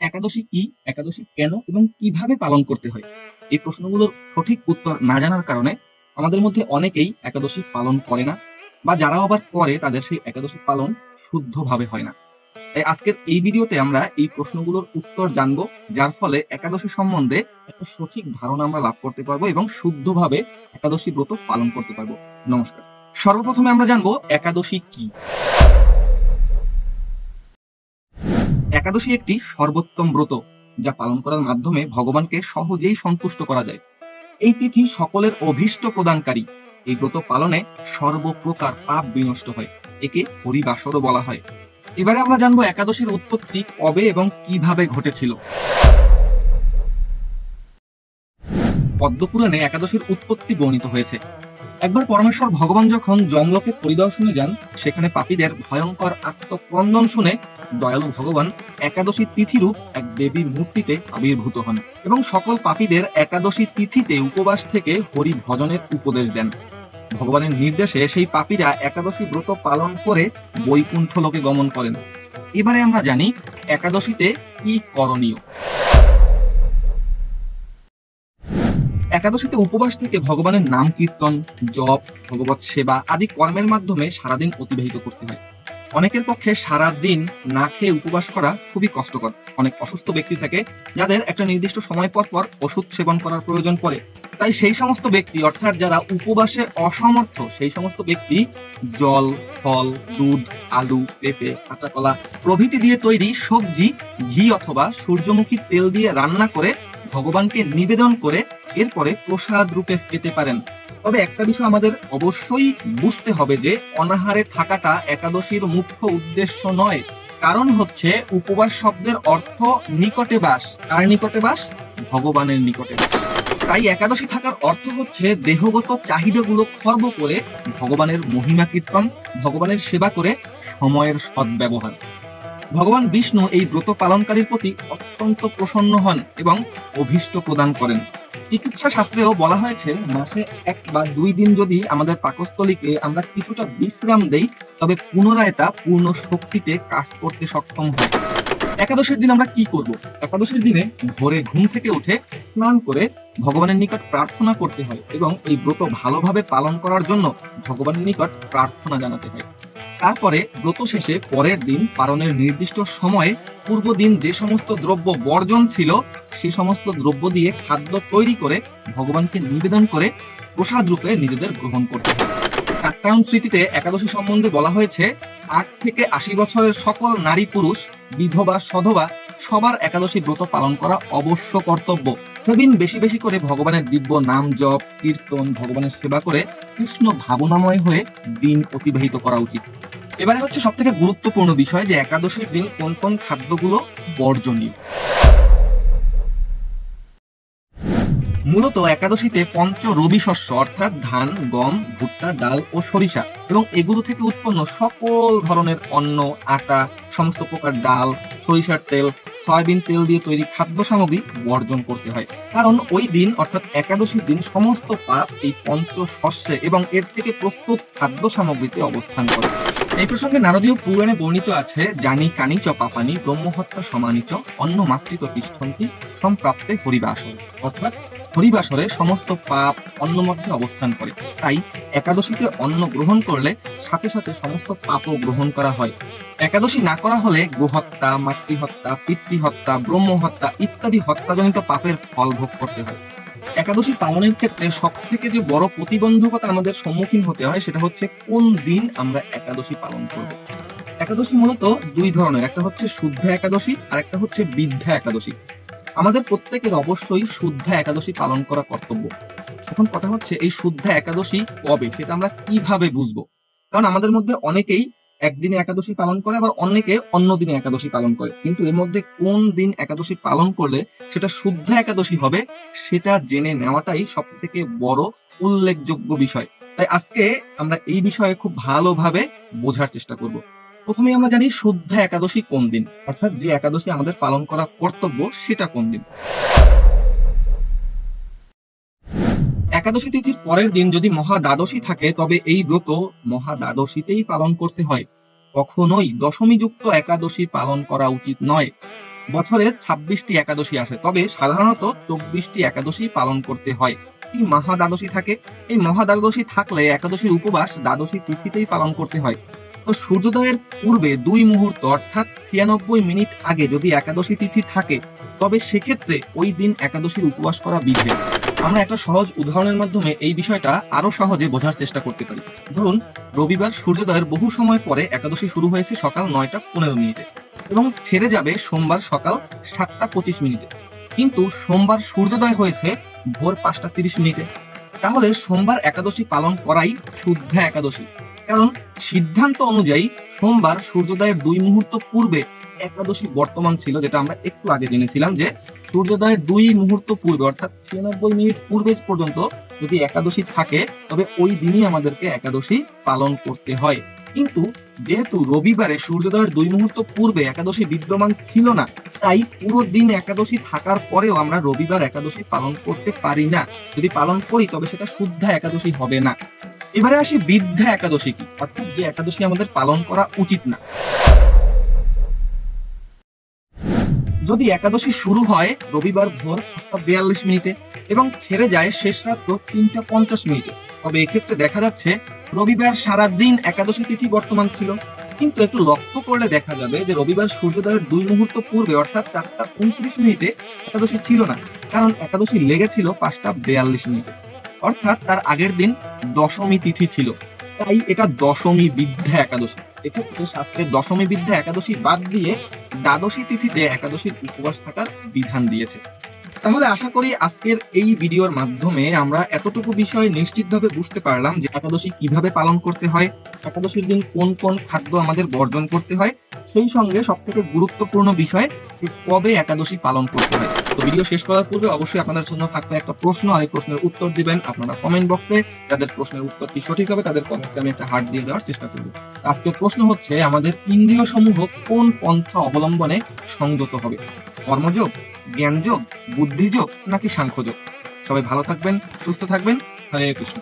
একাদশী কি, একাদশী কেন এবং কীভাবে পালন করতে হয়? এই প্রশ্নগুলোর সঠিক উত্তর না জানার কারণে আমাদের মধ্যে অনেকেই একাদশী পালন করে না বা যারা আবার করে তাদের সেই একাদশী পালন শুদ্ধভাবে হয় না। তাই আজকের এই ভিডিওতে আমরা এই প্রশ্নগুলোর উত্তর জানব, যার ফলে একাদশী সম্বন্ধে একটা সঠিক ধারণা আমরা লাভ করতে পারব এবং শুদ্ধভাবে একাদশী ব্রত পালন করতে পারব। নমস্কার। সর্বপ্রথমে আমরা জানব, একাদশী কি? একাদশী একটি সর্বোত্তম ব্রত যা পালন করার মাধ্যমে ভগবানকে সহজেই সন্তুষ্ট করা যায়। এই তিথি সকলের অভীষ্ট প্রদানকারী। এই ব্রত পালনে সর্বপ্রকার পাপ বিনষ্ট হয়, একে হরিবাসরও বলা হয়। এবারে আমরা জানব একাদশীর উৎপত্তি কবে এবং কীভাবে ঘটেছিল। পদ্মপুরাণে একাদশীর উৎপত্তি বর্ণিত হয়েছে। একবার পরমেশ্বর ভগবান যখন জমলোকে পরিদর্শনে যান, সেখানে পাপীদের ভয়ঙ্কর আত্মক্রন্দন শুনে দয়ালু ভগবান একাদশী তিথিরূপ এক দেবীর মূর্তিতে আবির্ভূত হন এবং সকল পাপীদের একাদশী তিথিতে উপবাস থেকে হরি ভজনের উপদেশ দেন। ভগবানের নির্দেশে সেই পাপীরা একাদশী ব্রত পালন করে বৈকুণ্ঠ লোকে গমন করেন। এবারে আমরা জানি একাদশীতে কি করণীয়। একাদশীতে উপবাস থেকে ভগবানের নাম কীর্তন, জপ ভগবত সেবা আদি কর্মের মাধ্যমে সারাদিন অতিবাহিত করতে হয়। অনেকের পক্ষে সারা দিন না খেয়ে উপবাস করা খুবই কষ্টকর। অনেক অসুস্থ ব্যক্তি থাকে যাদের একটা নির্দিষ্ট সময় পর পর ওষুধ সেবন করার প্রয়োজন পড়ে। তাই সেই সমস্ত ব্যক্তি, অর্থাৎ যারা উপবাসে অসমর্থ, সেই সমস্ত ব্যক্তি জল, ফল, দুধ, আলু, পেঁপে কাঁচা কলা প্রভৃতি দিয়ে তৈরি সবজি, ঘি অথবা সূর্যমুখী তেল দিয়ে রান্না করে ভগবানকে নিবেদন করে এরপরে প্রসাদ রূপে পেতে পারেন। তবে একটা বিষয় আমাদের অবশ্যই বুঝতে হবে যে, অনাহারে থাকাটা একাদশীর মুখ্য উদ্দেশ্য নয়। কারণ হচ্ছে, উপবাস শব্দের অর্থ নিকটে বাস। কার নিকটে বাস? ভগবানের নিকটে বাস। তাই একাদশী থাকার অর্থ হচ্ছে, দেহগত চাহিদাগুলো খর্ব করে ভগবানের মহিমা কীর্তন, ভগবানের সেবা করে সময়ের সদ্ব্যবহার। ভগবান বিষ্ণু এই ব্রত পালনকারীর প্রতি অত্যন্ত প্রসন্ন হন এবং অভিষ্ট প্রদান করেন। চিকিৎসা শাস্ত্রেও বলা হয়েছে, মাসে এক বা দুই দিন যদি আমাদের পাকস্থলীকে আমরা কিছুটা বিশ্রাম দেই, তবে পুনরায় তা পূর্ণ শক্তিতে কাজ করতে সক্ষম হয় একাদশীর দিন আমরা কি করব? একাদশীর দিনে ভোরে ঘুম থেকে উঠে স্নান করে ভগবানের নিকট প্রার্থনা করতে হয় এবং এই ব্রত ভালোভাবে পালন করার জন্য ভগবানের নিকট প্রার্থনা জানাতে হয়। তারপরে ব্রত শেষে পরের দিন পালনের নির্দিষ্ট সময়ে পূর্ব দিন যে সমস্ত দ্রব্য বর্জন ছিল, সে সমস্ত দ্রব্য দিয়ে খাদ্য তৈরি করে ভগবানকে নিবেদন করে প্রসাদ রূপে নিজেদের গ্রহণ করতে হয়। কাত্যায়ন স্মৃতিতে একাদশী সম্বন্ধে বলা হয়েছে, আট থেকে আশি বছরের সকল নারী পুরুষ, বিধবা, সধবা, সবার একাদশী ব্রত পালন করা অবশ্য কর্তব্য। সেদিন বেশি বেশি করে ভগবানের দিব্য নাম জপ, কীর্তন, ভগবানের সেবা করে কৃষ্ণ ভাবনাময় হয়ে দিন অতিবাহিত করা উচিত। এবারে হচ্ছে সব থেকে গুরুত্বপূর্ণ বিষয় যে একাদশীর দিন কোন কোন খাদ্যগুলো বর্জনীয়। মূলত একাদশীতে পঞ্চ রবি শস্য, অর্থাৎ ধান, গম, ভুট্টা, ডাল ও সরিষা এবং এগুলো থেকে উৎপন্ন সকল ধরনের অন্ন, আটা, সমস্ত প্রকার ডাল, সরিষার তেল, সয়াবিন তেল দিয়ে তৈরি খাদ্য সামগ্রী বর্জন করতে হয়। কারণ ওই দিন, অর্থাৎ একাদশীর দিন, সমস্ত পাপ এই পঞ্চ শস্যে এবং এর থেকে প্রস্তুত খাদ্য সামগ্রীতে অবস্থান করে। এই প্রসঙ্গে নারদীয় পুরাণে বর্ণিত আছে, জানি কানি চ পাপানি, ব্রহ্মহত্যা সমানিচ অন্ন মাস্ত্রিত তিষ্ঠন্তি, সম্প্রাপ্তে হরিবাসর অর্থাৎ হরিবাসরে সমস্ত পাপ অন্ন মধ্যে অবস্থান করে। তাই একাদশীতে অন্ন গ্রহণ করলে সাথে সাথে সমস্ত পাপও গ্রহণ করা হয়। একাদশী না করা হলে গোহত্যা, মাতৃহত্যা, পিতৃহত্যা, ব্রহ্মহত্যা ইত্যাদি হত্যাজনিত পাপের ফল ভোগ করতে হয়। একাদশী পালনের ক্ষেত্রে সব থেকে যে বড় প্রতিবন্ধকতা আমাদের সম্মুখীন হতে হয় সেটা হচ্ছে কোন দিন আমরা একাদশী পালন করব। একাদশী মূলত দুই ধরনের, একটা হচ্ছে শুদ্ধ একাদশী আর একটা হচ্ছে বিদ্ধা একাদশী। আমাদের প্রত্যেকের অবশ্যই শুদ্ধা একাদশী পালন করা কর্তব্য। এখন কথা হচ্ছে, এই শুদ্ধা একাদশী কবে? সেটা আমরা কীভাবে বুঝব? কারণ আমাদের মধ্যে অনেকেই একদিনে একাদশী পালন করে, আবার অনেকে অন্য দিনে একাদশী পালন করে। কিন্তু এর মধ্যে কোন দিন একাদশী পালন করলে সেটা শুদ্ধ একাদশী হবে, সেটা জেনে নেওয়াটাই সব থেকে বড় উল্লেখযোগ্য বিষয়। তাই আজকে আমরা এই বিষয়ে খুব ভালোভাবে বোঝার চেষ্টা করব। প্রথমে আমরা জানি শুদ্ধ একাদশী কোন দিন? অর্থাৎ যে একাদশী আমাদের পালন করা কর্তব্য, সেটা কোন দিন? একাদশী তিথির পরের দিন যদি মহা দ্বাদশী থাকে, তবে এই ব্রত মহা দ্বাদশীতেই পালন করতে হয়। কখনোই দশমী যুক্ত একাদশী পালন করা উচিত নয়। বছরে ছাব্বিশটি একাদশী আসে, তবে সাধারণত চব্বিশটি একাদশী পালন করতে হয়। এই মহা দ্বাদশী থাকে। এই মহা দ্বাদশী থাকলে একাদশীর উপবাস দ্বাদশী তিথিতেই পালন করতে হয়। তো সূর্যোদয়ের পূর্বে দুই মুহূর্ত, অর্থাৎ ছিয়ানব্বই মিনিট আগে যদি একাদশী তিথি থাকে, তবে সেক্ষেত্রে ওই দিন একাদশীর উপবাস করা বিধে আমরা একটা সহজ উদাহরণের মাধ্যমে এই বিষয়টা আরও সহজে বোঝার চেষ্টা করতে পারি। ধরুন, রবিবার সূর্যোদয়ের বহু সময় পরে একাদশী শুরু হয়েছে সকাল নয়টা পনেরো মিনিটে এবং ছেড়ে যাবে সোমবার সকাল সাতটা পঁচিশ মিনিটে। কিন্তু সোমবার সূর্যোদয় হয়েছে ভোর পাঁচটা তিরিশ মিনিটে। তাহলে সোমবার একাদশী পালন করাই শুদ্ধ একাদশী। কারণ সিদ্ধান্ত অনুযায়ী সোমবার সূর্যোদয়ের দুই মুহূর্ত পূর্বে একাদশী বর্তমান ছিল, যেটা আমরা একটু আগে জেনেছিলাম যে সূর্যোদয়ের দুই মুহূর্ত পূর্বে, অর্থাৎ ছিয়ানব্বই মিনিট পূর্বে পর্যন্ত যদি একাদশী থাকে, তবে ওই দিনই আমাদেরকে একাদশী পালন করতে হয়। কিন্তু যেহেতু রবিবারে সূর্যোদয়ের দুই মুহূর্ত পূর্বে একাদশী বিদ্যমান ছিল না, তাই পুরো দিন একাদশী থাকার পরেও আমরা রবিবার একাদশী পালন করতে পারি না। যদি পালন করি, তবে সেটা শুদ্ধ একাদশী হবে না। এবারে আসি বিদ্ধা একাদশী কি? অর্থাৎ যে একাদশী আমাদের পালন করা উচিত না। যদি একাদশী শুরু হয়, রবিবার ভোর বিয়াল্লিশ মিনিটে এবং ছেড়ে যায় শেষ রাত্র তিনটা পঞ্চাশ মিনিটে। তবে এক্ষেত্রে দেখা যাচ্ছে, রবিবার সারা দিন একাদশী তিথি বর্তমান ছিল। কিন্তু একটু লক্ষ্য করলে দেখা যাবে যে রবিবার সূর্যোদয়ের দুই মুহূর্ত পূর্বে, অর্থাৎ চারটা উনত্রিশ মিনিটে একাদশী ছিল না। কারণ একাদশী লেগেছিল পাঁচটা বিয়াল্লিশ মিনিটে। অর্থাৎ তার আগের দিন দশমী তিথি ছিল। তাই এটা দশমী বিদ্যা একাদশী। এক্ষেত্রে শাস্ত্রে দশমী বিদ্যা একাদশী বাদ দিয়ে দ্বাদশী তিথিতে একাদশীর উপবাস থাকার বিধান দিয়েছে। তাহলে আশা করি আজকের এই ভিডিওর মাধ্যমে আমরা এতটুকু বিষয় নিশ্চিতভাবে বুঝতে পারলাম যে একাদশী কীভাবে পালন করতে হয়, একাদশীর দিন কোন কোন খাদ্য আমাদের বর্জন করতে হয় সেই সঙ্গে সব থেকে গুরুত্বপূর্ণ বিষয় যে কবে একাদশী পালন করতে হয়। তো ভিডিও শেষ করার পূর্বে অবশ্যই আপনাদের জন্য থাকবে একটা প্রশ্ন, আর এই প্রশ্নের উত্তর দিবেন আপনারা কমেন্ট বক্সে যাদের প্রশ্নের উত্তরটি সঠিক হবে, তাদের কমেন্টে আমি একটা হার্ট দিয়ে দেওয়ার চেষ্টা করব। আজকের প্রশ্ন হচ্ছে, আমাদের ইন্দ্রিয় সমূহ কোন পন্থা অবলম্বনে সংযত হবে? কর্মযোগ, জ্ঞানযোগ, বুদ্ধিযোগ নাকি সাংখ্যযোগ? সবাই ভালো থাকবেন, সুস্থ থাকবেন। হরে কৃষ্ণ।